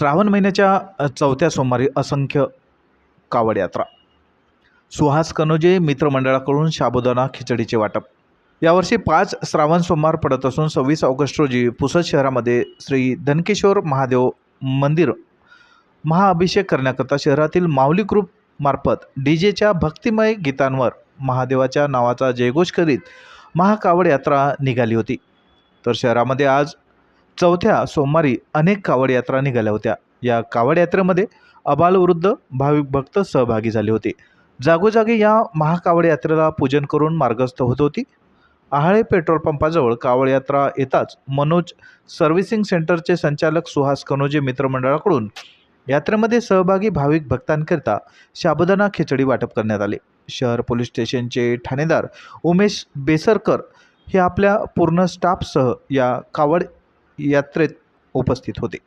श्रावण महिन्याच्या चौथ्या सोमवारी असंख्य कावड यात्रा सुहास कनोजे मित्रमंडळाकडून शाबुदाना खिचडीचे वाटप. यावर्षी पाच श्रावण सोमवार पडत असून सव्वीस ऑगस्ट रोजी पुसद शहरामध्ये श्री धनकेश्वर महादेव मंदिर महाअभिषेक करण्याकरता शहरातील माऊली ग्रुप मार्फत डी जेच्या भक्तिमय गीतांवर महादेवाच्या नावाचा जयघोष करीत महाकावड यात्रा निघाली होती. तर शहरामध्ये आज चौथ्या सोमवारी अनेक कावड यात्रा निघाल्या होत्या. या कावड यात्रेमध्ये अबालवृद्ध भाविक भक्त सहभागी झाले होते. जागोजागी या महाकावड यात्रेला पूजन करून मार्गस्थ होत होती. आहाळे पेट्रोल पंपाजवळ कावड यात्रा येताच मनोज सर्व्हिसिंग सेंटरचे संचालक सुहास कनोजे मित्रमंडळाकडून यात्रेमध्ये सहभागी भाविक भक्तांकरिता शाबुदाना खिचडी वाटप करण्यात आले. शहर पोलीस स्टेशनचे ठाणेदार उमेश बेसरकर हे आपल्या पूर्ण स्टाफसह या कावड यात्रेत उपस्थित होते.